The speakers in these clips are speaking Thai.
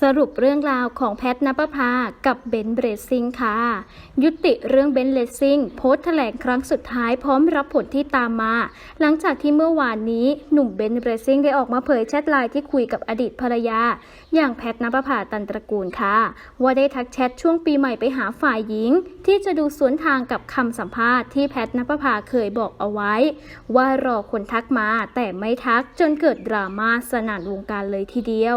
สรุปเรื่องราวของแพทนปภากับเบนเบรซซิงค่ะ ยุติเรื่องเบนเลสซิ่งโพสต์แถลงครั้งสุดท้ายพร้อมรับผลที่ตามมา หลังจากที่เมื่อวานนี้หนุ่มเบนเบรซซิงได้ออกมาเผยแชทไลน์ที่คุยกับอดีตภรรยา อย่างแพทนปภาตันตระกูลค่ะ ว่าได้ทักแชทช่วงปีใหม่ไปหาฝ่ายหญิง ที่จะดูสวนทางกับคำสัมภาษณ์ที่แพทนปภาเคยบอกเอาไว้ ว่ารอคนทักมาแต่ไม่ทักจนเกิดดราม่าสนั่นวงการเลยทีเดียว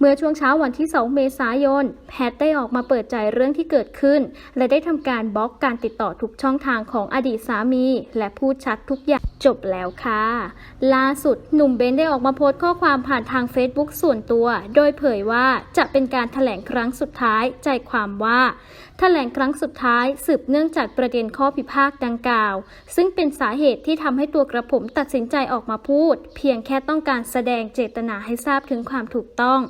เมื่อช่วงเช้าวันที่ 2 เมษายน แพทได้ออกมาเปิดใจเรื่องที่เกิดขึ้น และได้ทำการบล็อกการติดต่อทุกช่องทางของอดีตสามี และพูดชัดทุกอย่าง จบแล้วค่ะ ล่าสุดหนุ่มเบนได้ออกมาโพสต์ข้อความผ่านทาง Facebook ส่วนตัว โดยเผยว่าจะเป็นการแถลงครั้งสุดท้าย ใจความว่าแถลงครั้งสุดท้ายสืบเนื่องจากประเด็นข้อพิพาทดังกล่าว ซึ่งเป็นสาเหตุที่ทำให้ตัวกระผมตัดสินใจออกมาพูด เพียงแค่ต้องการแสดงเจตนาให้ทราบถึงความถูกต้อง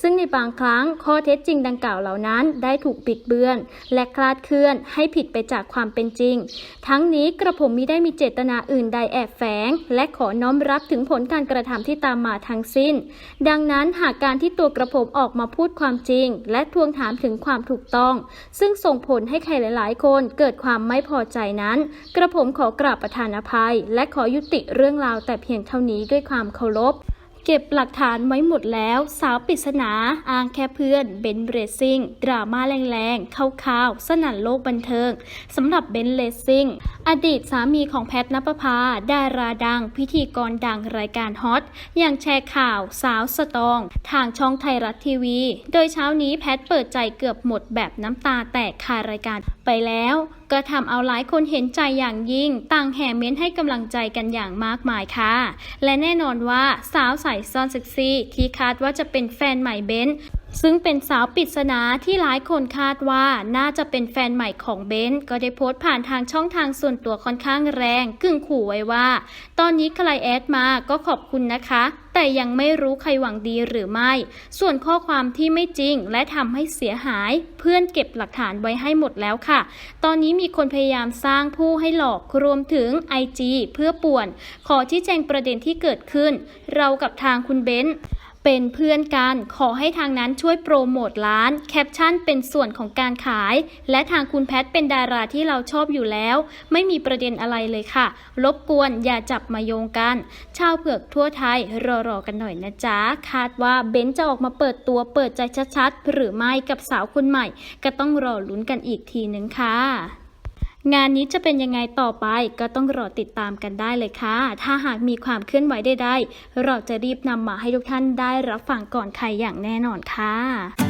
ซึ่งในบางครั้งข้อเท็จจริงดังกล่าวเหล่านั้น ได้ถูกบิดเบือน และคลาดเคลื่อนให้ผิดไปจากความเป็นจริง ทั้งนี้กระผมมิได้มีเจตนาอื่นใดแอบแฝง และขอน้อมรับถึงผลการกระทำที่ตามมาทั้งสิ้น ดังนั้นหากการที่ตัวกระผมออกมาพูดความจริง และทวงถามถึงความถูกต้อง ซึ่งส่งผลให้ใครหลาย ๆ คนเกิดความไม่พอใจนั้น กระผมขอกราบประธานอภัย และขอยุติเรื่องราวแต่เพียงเท่านี้ด้วยความเคารพเก็บหลักฐานไว้หมดแล้ว สาวปริศนา อ้างแค่เพื่อนเบนเรซซิ่ง ดราม่าแรงๆ เข่าวๆสนั่นโลกบันเทิงสำหรับเบนเรซซิ่ง อดีตสามีของแพทนปภาดาราดัง พิธีกรดังรายการฮอต อย่างแชร์ข่าวสาวสตอง ทางช่องไทยรัฐทีวี โดยเช้านี้แพทเปิดใจเกือบหมดแบบน้ำตาแตกคารายการไปแล้ว ก็ทำเอาหลายคนเห็นใจอย่างยิ่ง ต่างแห่เม้นให้กำลังใจกันอย่างมากมายค่ะ และแน่นอนว่าสาวใส่ซอนเซ็กซี่ที่คาดว่าจะเป็นแฟนใหม่เบน ซึ่งเป็นสาวปริศนาที่หลายคนคาดว่าน่าจะเป็นแฟนใหม่ของเบนซ์ก็ได้โพสต์ผ่านทางช่องทางส่วนตัวค่อนข้างแรงกึ่งขู่ไว้ว่า ตอนนี้ใครแอดมาก็ขอบคุณนะคะ แต่ยังไม่รู้ใครหวังดีหรือไม่ ส่วนข้อความที่ไม่จริงและทำให้เสียหาย เพื่อนเก็บหลักฐานไว้ให้หมดแล้วค่ะ ตอนนี้มีคนพยายามสร้างผู้ให้หลอกรวมถึง IG เพื่อป่วน ขอที่แจงประเด็นที่เกิดขึ้น เรากับทางคุณเบน เป็นเพื่อนกันขอให้ทางนั้นช่วยโปรโมทร้านแคปชั่นเป็นส่วนของการขาย และทางคุณแพทเป็นดาราที่เราชอบอยู่แล้ว ไม่มีประเด็นอะไรเลยค่ะ รบกวนอย่าจับมาโยงกัน ชาวเผือกทั่วไทยรอๆกันหน่อยนะจ๊ะ คาดว่าเบนซ์จะออกมาเปิดตัวเปิดใจชัดๆ หรือไม่กับสาวคนใหม่ ก็ต้องรอลุ้นกันอีกทีนึงค่ะ งานนี้จะเป็นยังไงต่อไปก็ต้องรอติดตามกันได้เลยค่ะ ถ้าหากมีความเคลื่อนไหวใดๆเราจะรีบนำมาให้ทุกท่านได้รับฟังก่อนใครอย่างแน่นอนค่ะ